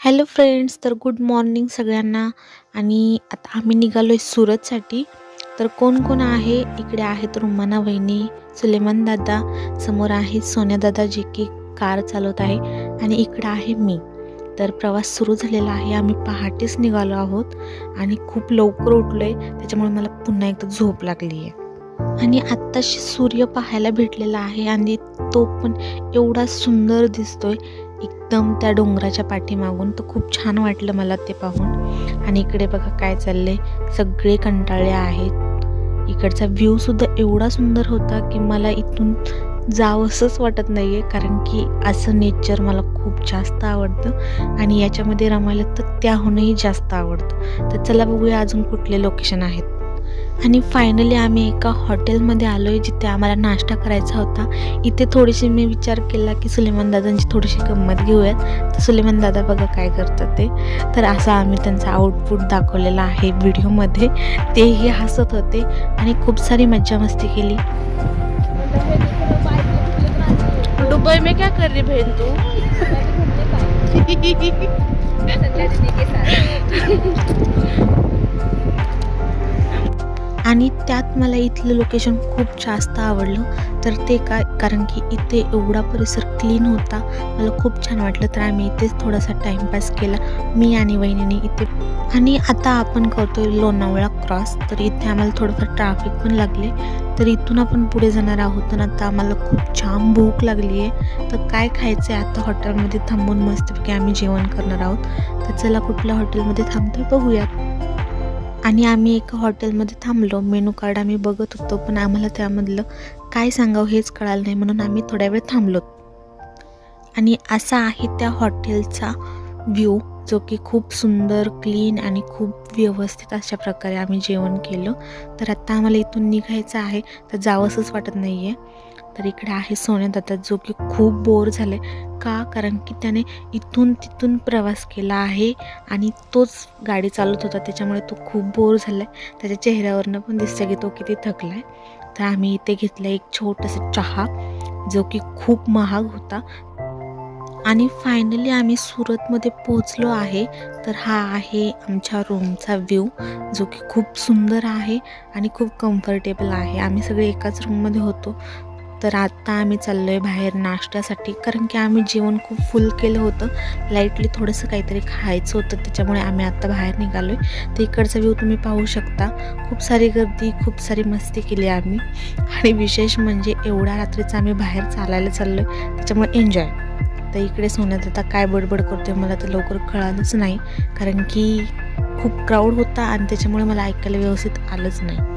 Hello friends तर good morning सगळ्यांना. आणि आता आम्ही निघालो आहे सुरतसाठी. तर कोण कोण आहे? इकडे आहेत रुमाना वहिनी सुलेमान दादा समोर आहे सोन्या दादा जे की कार चालवत आहे आणि इकडं आहे मी. तर प्रवास सुरू झालेला आहे आम्ही पहाटेच निघालो आहोत. आणि खूप लवकर उठलो आहे त्याच्यामुळे मला पुन्हा एकदा झोप लागली आहे. आणि आत्ताशी सूर्य पाहायला भेटलेला आहे आणि तो पण एवढा सुंदर दिसतोय. एकदम त्या डोंगराच्या पाठीमागून. तर खूप छान वाटलं मला ते पाहून. आणि इकडे बघा काय चाललंय. सगळे कंटाळे आहेत. इकडचा व्ह्यूसुद्धा एवढा सुंदर होता की मला इथून जावंसंच वाटत नाही आहे कारण की असं नेचर मला खूप जास्त आवडतं. आणि याच्यामध्ये रमायला तर त्याहूनही जास्त आवडतं. तर चला बघूया अजून कुठले लोकेशन आहेत. आणि फायनली आम्ही एका हॉटेलमध्ये आलो आहे जिथे आम्हाला नाश्ता करायचा होता. इथे थोडीशी मी विचार केला की सुलेमान दादांची थोडीशी गंमत घेऊयात. तर सुलेमान दादा बघा काय करतात ते. तर असं आम्ही त्यांचा आउटपुट दाखवलेला आहे व्हिडिओमध्ये तेही हसत होते आणि खूप सारी मज्जा मस्ती केली. दुबई में क्या कर रही बहन तू? आणि त्यात मला इथलं लोकेशन खूप जास्त आवडलं. तर ते काय कारण की इथे एवढा परिसर क्लीन होता. मला खूप छान वाटलं तर आम्ही इथेच थोडासा टाईमपास केला मी आणि वहिनीने इथे. आणि आता आपण करतोय लोणावळा क्रॉस तर इथे आम्हाला थोडंफार ट्रॅफिक पण लागले. तर इथून आपण पुढे जाणार आहोत तर आता आम्हाला खूप छान भूक लागली आहे. तर काय खायचं आहे आता हॉटेलमध्ये थांबून मस्तपैकी आम्ही जेवण करणार आहोत. तर चला कुठल्या हॉटेलमध्ये थांबतो बघूयात. आणि आम्ही एका हॉटेलमध्ये थांबलो. मेनू कार्ड आम्ही बघत होतो पण आम्हाला त्यामधलं काय सांगावं हेच कळालं नाही म्हणून आम्ही थोड्या वेळ थांबलो. आणि असा आहे त्या हॉटेलचा व्ह्यू जो की खूप सुंदर क्लीन आणि खूप व्यवस्थित अशा प्रकारे आम्ही जेवण केलं. तर आत्ता आम्हाला इथून निघायचं आहे तर जावंसंच वाटत नाही आहे तर इकडे आहे सोन्या दादा जो की खूप बोर झाले का? कारण की त्याने इथून तिथून प्रवास केला आहे आणि तोच गाडी चालवत होता. त्याच्यामुळे तो खूप बोर झाला आहे त्याच्या चेहऱ्यावरनं पण दिसतं की तो किती थकला आहे तर आम्ही इथे घेतलं एक छोटंसं चहा जो की खूप महाग होता. आणि फायनली आम्ही सुरतमध्ये पोहोचलो आहे. तर हा आहे आमच्या रूमचा व्ह्यू जो की खूप सुंदर आहे आणि खूप कम्फर्टेबल आहे. आम्ही सगळे एकाच रूममध्ये होतो. तर आत्ता आम्ही चाललो आहे बाहेर नाश्त्यासाठी. कारण की आम्ही जेवण खूप फुल केलं होतं. लाईटली थोडंसं काहीतरी खायचं होतं. त्याच्यामुळे आम्ही आत्ता बाहेर निघालो आहे तर इकडचा व्ह्यू तुम्ही पाहू शकता. खूप सारी गर्दी खूप सारी मस्ती केली आम्ही. आणि विशेष म्हणजे एवढ्या रात्रीचं आम्ही बाहेर चालायला चाललो आहे त्याच्यामुळे एन्जॉय तर इकडे सोन्यात आता काय बडबड करतोय मला तर लवकर कळालंच नाही. कारण की खूप क्राऊड होता आणि त्याच्यामुळे मला ऐकायला व्यवस्थित आलंच नाही.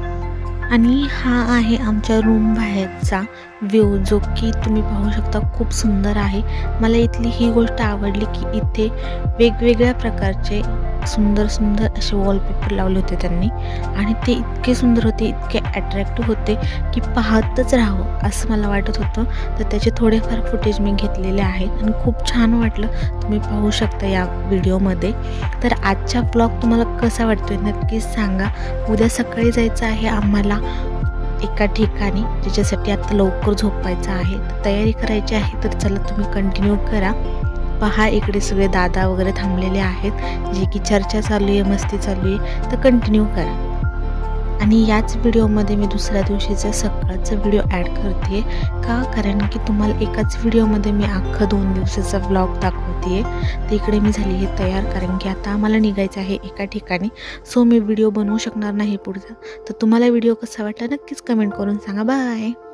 आणि हा आहे आमच्या रूम बाहेरचा व्ह्यू जो की तुम्ही पाहू शकता खूप सुंदर आहे. मला इथली ही गोष्ट आवडली की इथे वेगवेगळ्या प्रकारचे सुंदर सुंदर असे वॉलपेपर लावले होते त्यांनी. आणि ते इतके सुंदर होते इतके अट्रॅक्टिव्ह होते की पाहतच राहावं असं मला वाटत होतं. तर त्याचे थोडेफार फुटेज मी घेतलेले आहेत आणि खूप छान वाटलं तुम्ही पाहू शकता या व्हिडिओमध्ये तर आजचा ब्लॉग तुम्हाला कसा वाटतोय नक्कीच सांगा. उद्या सकाळी जायचं आहे आम्हाला एका ठिकाणी ज्याच्यासाठी आता लवकर झोपायचं आहे. तयारी करायची आहे तर चला तुम्ही कंटिन्यू करा. पहा इकडे सगळे दादा वगैरे थांबलेले आहेत. जे की चर्चा चालू आहे मस्ती चालू आहे तर कंटिन्यू करा. आणि याच व्हिडिओमध्ये मी दुसऱ्या दिवशीचा सकाळचा व्हिडिओ ॲड करते. का? कारण की तुम्हाला एकाच व्हिडिओमध्ये मी अख्खं दोन दिवसाचा ब्लॉग दाखवते. तर इकडे मी झाली आहे तयार कारण की आता आम्हाला निघायचं आहे एका ठिकाणी. सो मी व्हिडिओ बनवू शकणार नाही पुढचा. तर तुम्हाला व्हिडिओ कसा वाटला नक्कीच कमेंट करून सांगा. बाय